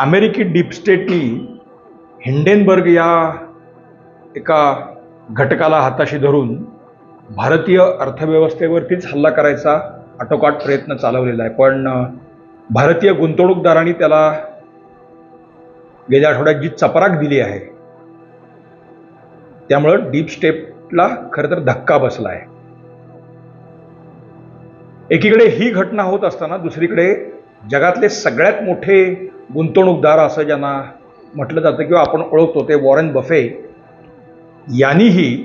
अमेरिकी deep स्टेटनी Hindenburg या एका घटकाला हाताशी धरून भारतीय अर्थव्यवस्थेवरतीच हल्ला करायचा आटोकाट प्रयत्न चालवलेला आहे. पण भारतीय गुंतवणूकदारांनी त्याला गेल्या आठवड्यात जी चपराक दिली आहे त्यामुळं डीप स्टेटला खरं तर धक्का बसला आहे. एकीकडे ही घटना होत असताना दुसरीकडे जगातले सगळ्यात मोठे गुंतवणूकदार असं ज्यांना म्हटलं जातं किंवा आपण ओळखतो ते वॉरेन बफे यांनीही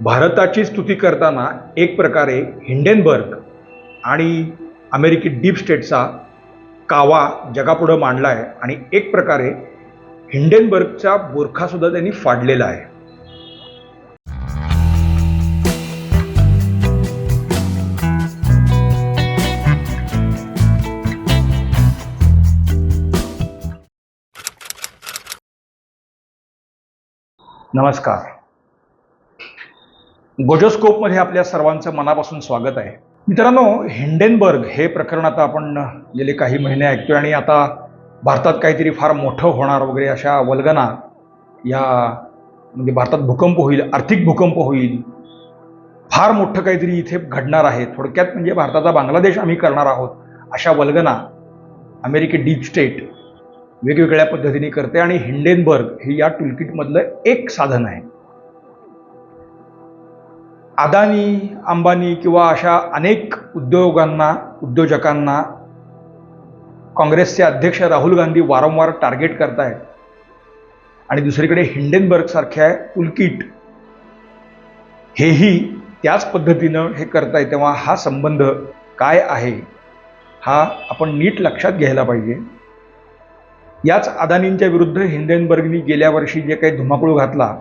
भारताची स्तुती करताना एक प्रकारे हिंडेनबर्ग आणि अमेरिकी डीप स्टेटचा कावा जगापुढं मांडला आहे आणि एक प्रकारे हिंडेनबर्गचा बुरखासुद्धा त्यांनी फाडलेला आहे. नमस्कार. गोजोस्कोपमध्ये आपल्या सर्वांचं मनापासून स्वागत आहे. मित्रांनो हिंडेनबर्ग हे प्रकरण आता आपण गेले काही महिने ऐकतोय आणि आता भारतात काहीतरी फार मोठं होणार वगैरे अशा वल्गना या म्हणजे भारतात भूकंप होईल आर्थिक भूकंप होईल फार मोठं काहीतरी इथे घडणार आहे. थोडक्यात म्हणजे भारताचा बांगलादेश आम्ही करणार आहोत अशा वल्गना अमेरिकी डीप स्टेट वेगवेगळ्या पद्धतीने करते आणि हिंडेनबर्ग हे या टूलकिटमधलं एक साधन आहे. अदानी अंबानी किंवा अशा अनेक उद्योगांना उद्योजकांना काँग्रेसचे अध्यक्ष राहुल गांधी वारंवार टार्गेट करतायत. आणि दुसरीकडे हिंडेनबर्ग सारख्या टूलकिट हेही त्याच पद्धतीनं हे करताय तेव्हा हा संबंध काय आहे? हा आपण नीट लक्षात घ्यायला पाहिजे. याच अदानींच्या विरुद्ध हिंडेनबर्गनी गेल्या वर्षी जे काही धुमाकूळ घातला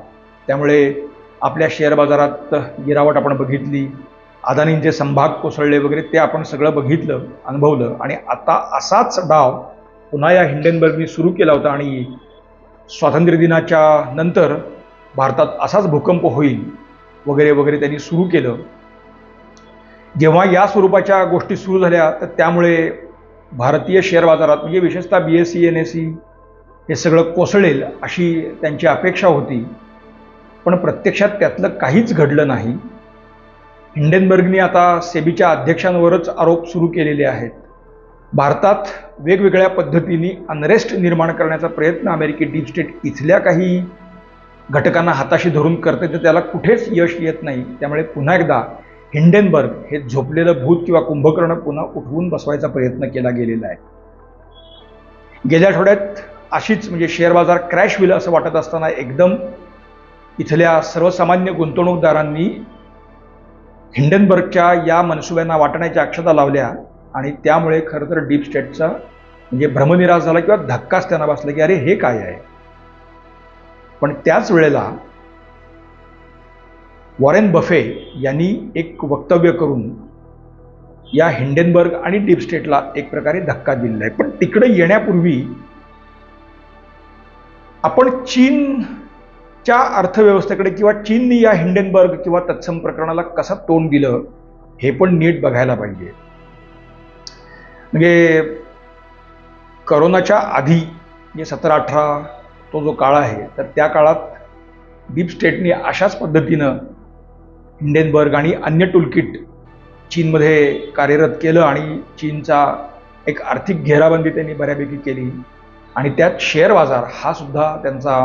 त्यामुळे आपल्या शेअर बाजारात गिरावट आपण बघितली. अदानींचे संभाग कोसळले वगैरे ते आपण सगळं बघितलं अनुभवलं. आणि आता असाच डाव पुन्हा या हिंडेनबर्गनी सुरू केला होता आणि स्वातंत्र्य दिनाच्या नंतर भारतात असाच भूकंप होईल वगैरे वगैरे त्यांनी सुरू केलं. जेव्हा या स्वरूपाच्या गोष्टी सुरू झाल्या तर त्यामुळे भारतीय शेअर बाजारात म्हणजे विशेषतः B S C N S C हे सगळं कोसळेल अशी त्यांची अपेक्षा होती. पण प्रत्यक्षात त्यातलं काहीच घडलं नाही. हिंडेनबर्गनी आता सेबीच्या अध्यक्षांवरच आरोप सुरू केलेले आहेत. भारतात वेगवेगळ्या पद्धतीने अनरेस्ट निर्माण करण्याचा प्रयत्न अमेरिकी डीप स्टेट इथल्या काही घटकांना हाताशी धरून करते तर त्याला कुठेच यश येत नाही. त्यामुळे पुन्हा एकदा हिंडेनबर्ग हे झोपलेलं भूत किंवा कुंभकर्ण पुन्हा उठवून बसवायचा प्रयत्न केला गेलेला आहे. गेल्या आठवड्यात अशीच म्हणजे शेअर बाजार क्रॅश होईल असं वाटत असताना एकदम इथल्या सर्वसामान्य गुंतवणूकदारांनी हिंडनबर्गच्या या मनसुब्यांना वाटण्याच्या अक्षता लावल्या आणि त्यामुळे खरं तर डीप स्टेटचा म्हणजे भ्रमनिराश झाला किंवा धक्काच त्यांना बसला की अरे हे काय आहे? पण त्याच वेळेला वॉरेन बफे यांनी एक वक्तव्य करून या हिंडेनबर्ग आणि डीप स्टेटला एक प्रकारे धक्का दिलेला आहे. पण तिकडे येण्यापूर्वी आपण चीनच्या अर्थव्यवस्थेकडे किंवा चीनने या हिंडेनबर्ग किंवा तत्सम प्रकरणाला कसं तोंड दिलं हे पण नीट बघायला पाहिजे. म्हणजे करोनाच्या आधी म्हणजे सतरा अठरा तो जो काळ आहे तर त्या काळात डीप स्टेटने अशाच पद्धतीनं हिंडेनबर्ग आणि अन्य टूलकिट चीनमध्ये कार्यरत केलं आणि चीनचा एक आर्थिक घेराबंदी त्यांनी बऱ्यापैकी केली. आणि त्यात शेअर बाजार हा सुद्धा त्यांचा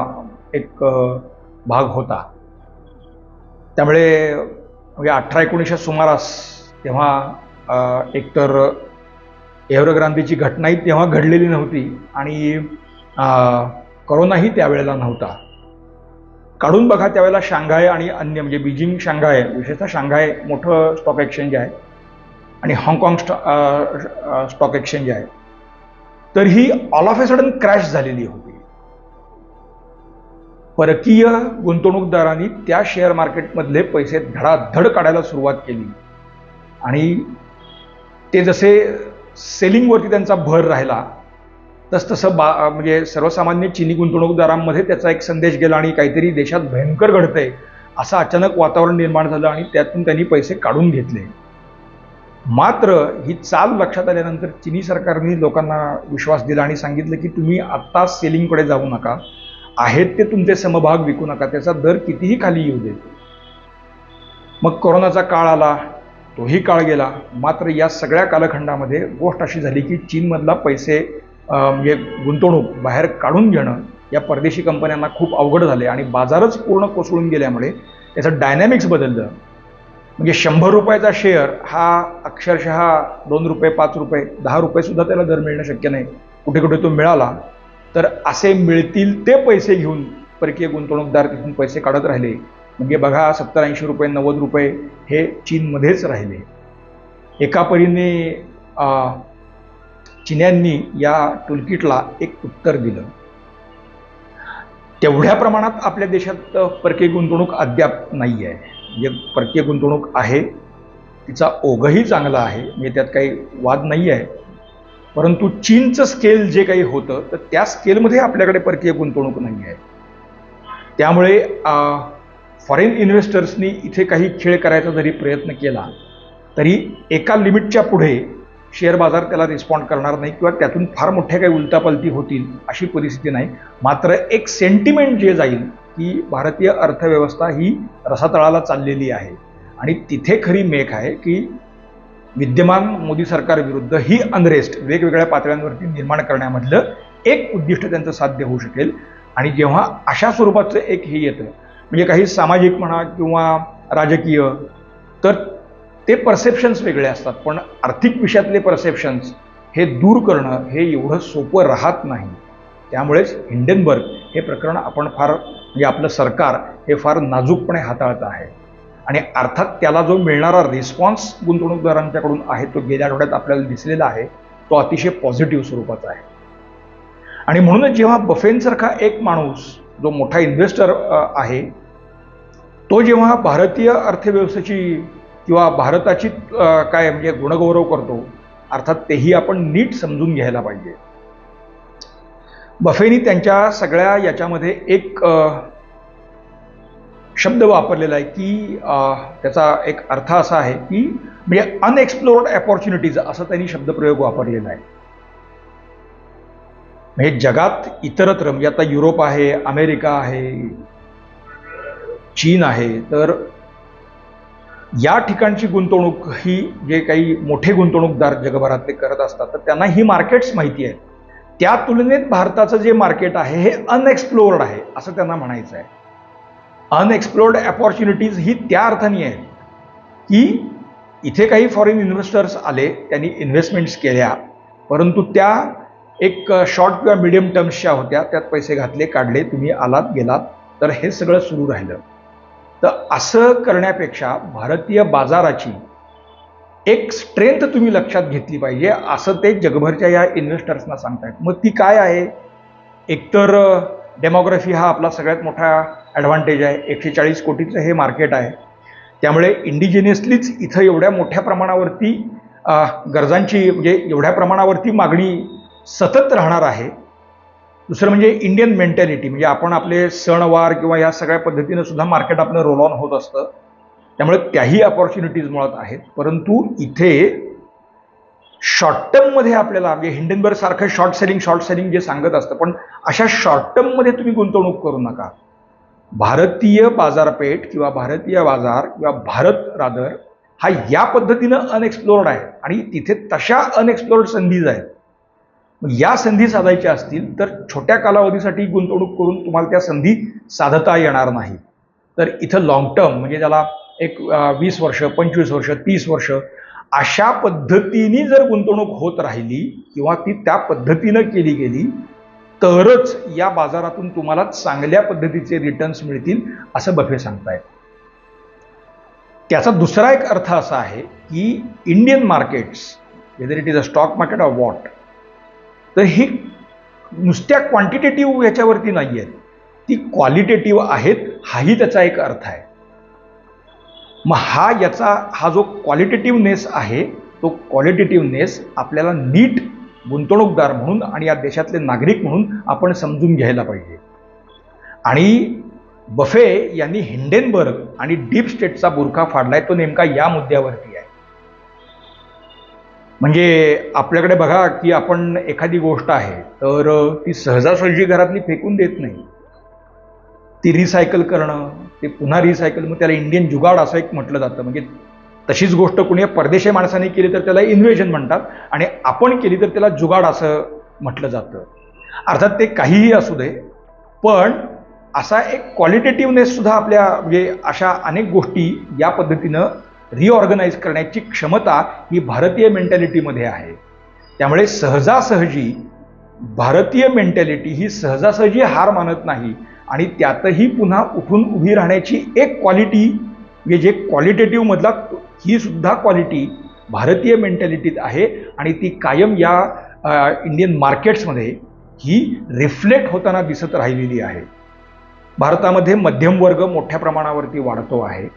एक भाग होता. त्यामुळे म्हणजे अठरा एकोणीसशे सुमारास तेव्हा एकतर एव्हरक्रांतीची घटनाही तेव्हा घडलेली नव्हती आणि करोनाही त्यावेळेला नव्हता. काढून बघा त्यावेळेला शांघाय आणि अन्य म्हणजे बीजिंग शांघाय विशेषतः शांघाय मोठं स्टॉक एक्सचेंज आहे. आणि हाँगकाँग स्टॉ स्टॉक एक्सचेंज आहे. तर ही all of a sudden crash झालेली होती. परकीय गुंतवणूकदारांनी त्या शेअर मार्केटमधले पैसे धडाधड काढायला सुरुवात केली. आणि ते जसे सेलिंगवरती त्यांचा भर राहिला तसतसं बा म्हणजे सर्वसामान्य चिनी गुंतवणूकदारांमध्ये त्याचा एक संदेश गेला आणि काहीतरी देशात भयंकर घडतंय असं अचानक वातावरण निर्माण झालं आणि त्यातून त्यांनी पैसे काढून घेतले. मात्र ही चाल लक्षात आल्यानंतर चिनी सरकारने लोकांना विश्वास दिला आणि सांगितलं की तुम्ही आत्ता सेलिंगकडे जाऊ नका. आहेत ते तुमचे समभाग विकू नका. त्याचा दर कितीही खाली येऊ दे. मग कोरोनाचा काळ आला तोही काळ गेला. मात्र या सगळ्या कालखंडामध्ये गोष्ट अशी झाली की चीनमधला पैसे म्हणजे गुंतवणूक बाहेर काढून घेणं या परदेशी कंपन्यांना खूप अवघड झाले आणि बाजारच पूर्ण कोसळून गेल्यामुळे त्याचं डायनॅमिक्स बदललं. म्हणजे शंभर रुपयाचा शेअर हा अक्षरशः दोन रुपये पाच रुपये दहा रुपयेसुद्धा त्याला दर मिळणं शक्य नाही. कुठे कुठे तो मिळाला तर असे मिळतील ते पैसे घेऊन परकीय गुंतवणूकदार तिथून पैसे काढत राहिले. म्हणजे बघा सत्तर ऐंशी रुपये नव्वद रुपये हे चीनमध्येच राहिले. एका परीने चिन्यांनी या टुलकिटला एक उत्तर दिलं. तेवढ्या प्रमाणात आपल्या देशात परकीय गुंतवणूक अद्याप नाही आहे. म्हणजे परकीय गुंतवणूक आहे तिचा ओघही चांगला आहे म्हणजे त्यात काही वाद नाही आहे. परंतु चीनचं स्केल जे काही होतं तर त्या स्केलमध्ये आपल्याकडे परकीय गुंतवणूक नाही आहे. त्यामुळे फॉरेन इन्व्हेस्टर्सनी इथे काही खेळ करायचा जरी प्रयत्न केला तरी एका लिमिटच्या पुढे शेअर बाजार त्याला रिस्पॉन्ड करणार नाही किंवा त्यातून फार मोठ्या काही उलटापालटी होतील अशी परिस्थिती नाही. मात्र एक सेंटिमेंट जे जाईल की भारतीय अर्थव्यवस्था ही रसातळाला चाललेली आहे. आणि तिथे खरी मेख आहे की विद्यमान मोदी सरकारविरुद्ध ही अनरेस्ट वेगवेगळ्या पातळ्यांवरती निर्माण करण्यामधलं एक उद्दिष्ट त्यांचं साध्य होऊ शकेल. आणि जेव्हा अशा स्वरूपाचं एक हे येतं म्हणजे काही सामाजिक म्हणा किंवा राजकीय तर ते परसेप्शन्स वेगळे असतात पण आर्थिक विषयातले परसेप्शन्स हे दूर करणं हे एवढं सोपं राहत नाही. त्यामुळेच हिंडनबर्ग हे प्रकरण आपण फार म्हणजे आपलं सरकार हे फार नाजूकपणे हाताळत आहे. आणि अर्थात त्याला जो मिळणारा रिस्पॉन्स गुंतवणूकदारांच्याकडून आहे तो गेल्या आठवड्यात आपल्याला दिसलेला आहे तो अतिशय पॉझिटिव्ह स्वरूपाचा आहे. आणि म्हणूनच जेव्हा बफेनसारखा एक माणूस जो मोठा इन्व्हेस्टर आहे तो जेव्हा भारतीय अर्थव्यवस्थेची किंवा भारताची काय म्हणजे गुणगौरव करतो अर्थात तेही आपण नीट समजून घ्यायला पाहिजे. बफेनी त्यांच्या सगळ्या याच्यामध्ये एक शब्द वापरलेला आहे की त्याचा एक अर्थ असा आहे की म्हणजे अनएक्सप्लोर्ड अपॉर्च्युनिटीज असा त्यांनी शब्दप्रयोग वापरलेला आहे. म्हणजे जगात इतरत्र म्हणजे आता युरोप आहे अमेरिका आहे चीन आहे तर या ठिकाणची गुंतवणूक ही जे काही मोठे गुंतवणूकदार जगभरातले करत असतात तर त्यांना ही मार्केट्स माहिती आहेत. त्या तुलनेत भारताचं जे मार्केट आहे हे अनएक्सप्लोर्ड आहे असं त्यांना म्हणायचं आहे अनएक्सप्लोर्ड अपॉर्च्युनिटीज ही त्या अर्थाने आहेत की इथे काही फॉरेन इन्व्हेस्टर्स आले त्यांनी इन्व्हेस्टमेंट्स केल्या परंतु त्या एक शॉर्ट किंवा मिडियम टर्म्सच्या होत्या त्यात पैसे घातले काढले तुम्ही आलात गेलात तर हे सगळं सुरू राहिलं. तर असं करण्यापेक्षा भारतीय बाजाराची एक स्ट्रेंथ तुम्ही लक्षात घेतली पाहिजे. असं ते जगभरच्या या इन्व्हेस्टर्सना सांगतायत. मग ती काय आहे? एकतर डेमोग्राफी हा आपला सगळ्यात मोठा ॲडव्हान्टेज आहे. एकशे चाळीस कोटीचं हे मार्केट आहे. त्यामुळे इंडिजिनियसलीच इथं एवढ्या मोठ्या प्रमाणावरती गरजांची म्हणजे एवढ्या प्रमाणावरती मागणी सतत राहणार आहे. दुसरं म्हणजे इंडियन मेंटॅलिटी म्हणजे आपण आपले सणवार किंवा या सगळ्या पद्धतीनं सुद्धा मार्केट आपलं रोल ऑन होत असतं. त्यामुळे त्याही अपॉर्च्युनिटीज मुळात आहेत. परंतु इथे शॉर्ट टर्ममध्ये आपल्याला म्हणजे हिंडनबर्ग सारखं शॉर्ट सेलिंग शॉर्ट सेलिंग जे सांगत असतं पण अशा शॉर्ट टर्ममध्ये तुम्ही गुंतवणूक करू नका. भारतीय बाजारपेठ किंवा भारतीय बाजार किंवा भारत रादर हा या पद्धतीनं अनएक्सप्लोर्ड आहे. आणि तिथे तशा अनएक्सप्लोर्ड संधीज आहेत. या संधी साधायच्या असतील तर छोट्या कालावधीसाठी गुंतवणूक करून तुम्हाला त्या संधी साधता येणार नाही. तर इथं लॉंग टर्म म्हणजे ज्याला एक वीस वर्ष पंचवीस वर्ष तीस वर्ष अशा पद्धतीने जर गुंतवणूक होत राहिली किंवा ती त्या पद्धतीनं केली गेली तरच या बाजारातून तुम्हाला चांगल्या पद्धतीचे रिटर्न्स मिळतील असं बफे सांगतायत. त्याचा दुसरा एक अर्थ असा आहे की Indian markets whether it is a stock market of what तर ही नुसत्या क्वांटिटेटिव्ह याच्यावरती नाही आहेत ती क्वालिटेटिव्ह आहेत हाही त्याचा एक अर्थ आहे. मग हा याचा हा जो क्वालिटेटिव्हनेस आहे तो क्वालिटेटिव्हनेस आपल्याला नीट गुंतवणूकदार म्हणून आणि या देशातले नागरिक म्हणून आपण समजून घ्यायला पाहिजे. आणि बफे यांनी हिंडेनबर्ग आणि डीप स्टेटचा बुरखा फाडलाय तो नेमका या मुद्द्यावरती आहे. म्हणजे आपल्याकडे बघा की आपण एखादी गोष्ट आहे तर ती सहजासहजी घरातली फेकून देत नाही. ती रिसायकल करणं ते पुन्हा रिसायकल मग त्याला इंडियन जुगाड असं एक म्हटलं जातं. म्हणजे तशीच गोष्ट कुणी परदेशी माणसाने केली तर त्याला इन्व्हेजन म्हणतात आणि आपण केली तर त्याला जुगाड असं म्हटलं जातं. अर्थात ते काहीही असू दे पण असा एक क्वालिटेटिव्हनेस सुद्धा आपल्या म्हणजे अशा अनेक गोष्टी या पद्धतीनं रिऑर्गनाईज करण्याची क्षमता ही भारतीय मेंटॅलिटीमध्ये आहे. त्यामुळे सहजासहजी भारतीय मेंटॅलिटी ही सहजासहजी हार मानत नाही आणि त्यातही पुन्हा उठून उभी राहण्याची एक क्वालिटी म्हणजे जे क्वालिटेटिव्हमधला ही सुद्धा क्वालिटी भारतीय मेंटॅलिटीत आहे आणि ती कायम या इंडियन मार्केट्समध्ये ही रिफ्लेक्ट होताना दिसत राहिलेली आहे. भारतामध्ये मध्यम वर्ग मोठ्या प्रमाणावरती वाढतो आहे.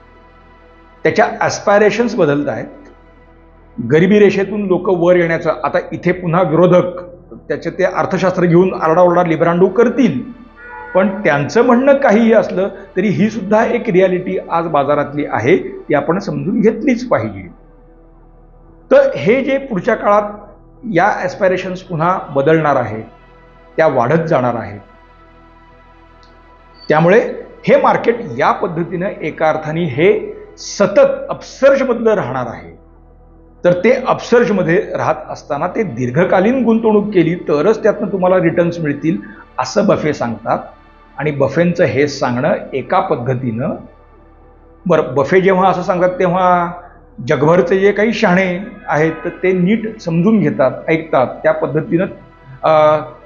त्याच्या ॲस्पायरेशन्स बदलत आहेत. गरिबी रेषेतून लोक वर येण्याचं आता इथे पुन्हा विरोधक त्याचे ते अर्थशास्त्र घेऊन आरडाओरडा लिबरांडू करतील. पण त्यांचं म्हणणं काहीही असलं तरी ही सुद्धा एक रियालिटी आज बाजारातली आहे ती आपण समजून घेतलीच पाहिजे. तर हे जे पुढच्या काळात या ॲस्पायरेशन्स पुन्हा बदलणार आहे त्या वाढत जाणार आहेत त्यामुळे हे मार्केट या पद्धतीनं एका अर्थाने हे सतत अपसर्जमधलं राहणार आहे. तर ते अपसर्जमध्ये राहत असताना ते दीर्घकालीन गुंतवणूक केली तरच त्यातनं तुम्हाला रिटर्न्स मिळतील असं बफे सांगतात. आणि बफेंचं हे सांगणं एका पद्धतीनं बरं बफे जेव्हा असं सांगतात तेव्हा जगभरचे जे काही शहाणे आहेत तर ते नीट समजून घेतात ऐकतात. त्या पद्धतीनं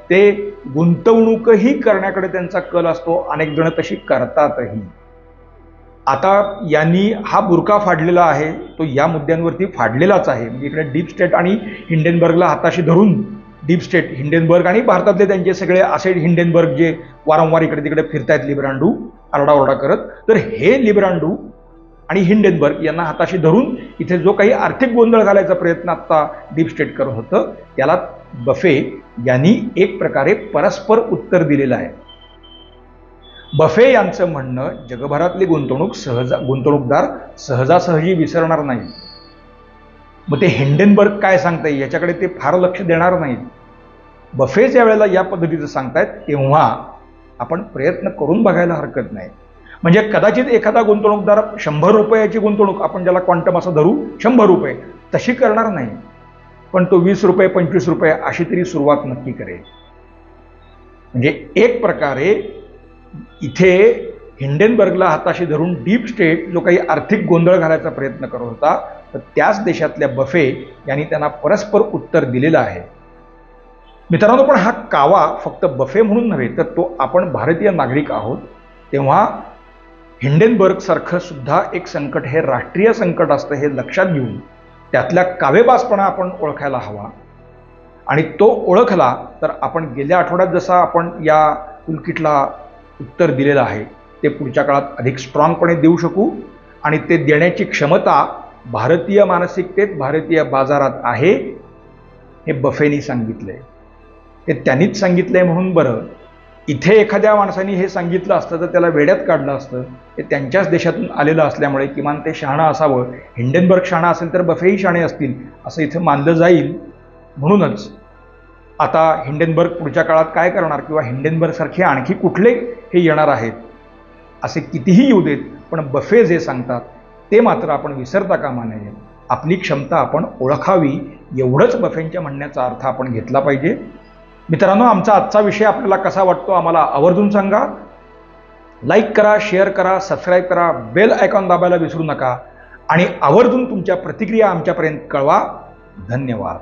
ते गुंतवणूकही करण्याकडे त्यांचा कल असतो. अनेक जण तशी करतातही. आता यांनी हा बुरका फाडलेला आहे तो या मुद्द्यांवरती फाडलेलाच आहे. म्हणजे इकडे डीप स्टेट आणि हिंडेनबर्गला हाताशी धरून डीप स्टेट हिंडेनबर्ग आणि भारतातले त्यांचे सगळे असे हिंडेनबर्ग जे वारंवार इकडे तिकडे फिरतायत लिब्रांडू आरडाओरडा करत. तर हे लिब्रांडू आणि हिंडेनबर्ग यांना हाताशी धरून इथे जो काही आर्थिक गोंधळ घालायचा प्रयत्न आता डीप स्टेट करत होतं त्याला बफे यांनी एक प्रकारे परस्पर उत्तर दिलेलं आहे. बफे यांचं म्हणणं जगभरातली गुंतवणूक सहजा गुंतवणूकदार सहजासहजी विसरणार नाही मग ते हिंडेनबर्ग काय सांगताय? याच्याकडे ते फार लक्ष देणार नाहीत. बफे ज्या वेळेला या पद्धतीचं सांगतायत तेव्हा आपण प्रयत्न करून बघायला हरकत नाही. म्हणजे कदाचित एखादा गुंतवणूकदार शंभर रुपयाची गुंतवणूक आपण ज्याला क्वांटम असं धरू शंभर रुपये तशी करणार नाही. पण तो वीस रुपये पंचवीस रुपये अशी तरी सुरुवात नक्की करेल. म्हणजे एक प्रकारे इथे हिंडेनबर्गला हाताशी धरून डीप स्टेट जो काही आर्थिक गोंधळ घालायचा प्रयत्न करत होता तर त्याच देशातल्या बफे यांनी त्यांना परस्पर उत्तर दिलेलं आहे. मित्रांनो पण हा कावा फक्त बफे म्हणून नव्हे तर तो आपण भारतीय नागरिक आहोत तेव्हा हिंडेनबर्ग सारखं सुद्धा एक संकट हे राष्ट्रीय संकट असतं हे लक्षात घेऊन त्यातल्या कावेबाजपणा आपण ओळखायला हवा. आणि तो ओळखला तर आपण गेल्या आठवड्यात जसा आपण या टूलकिटला उत्तर दिलेलं आहे. ते पुढच्या काळात अधिक स्ट्रॉंगपणे देऊ शकू आणि ते देण्याची क्षमता भारतीय मानसिकतेत भारतीय बाजारात आहे हे बफेनी सांगितलंय. हे त्यांनीच सांगितलंय म्हणून बरं. इथे एखाद्या माणसाने हे सांगितलं असतं तर त्याला वेड्यात काढलं असतं. ते त्यांच्याच देशातून आलेलं असल्यामुळे किमान ते शहाणं असावं. हिंडेनबर्ग शहाणा असेल तर बफेही शहाणे असतील असं इथं मानलं जाईल. म्हणूनच आता हिंडेनबर्ग पुढच्या काळात काय करणार? किंवा हिंडेनबर्गसारखे आणखी कुठले हे येणार आहेत. असे कितीही येऊ देत पण बफे जे सांगतात ते मात्र आपण विसरता कामा नये. आपली क्षमता आपण ओळखावी एवढंच बफेंच्या म्हणण्याचा अर्थ आपण घेतला पाहिजे. मित्रांनो आमचा आजचा विषय आपल्याला कसा वाटतो आम्हाला आवर्जून सांगा. लाईक करा शेअर करा सबस्क्राईब करा बेल आयकॉन दाबायला विसरू नका. आणि आवर्जून तुमच्या प्रतिक्रिया आमच्यापर्यंत कळवा. धन्यवाद.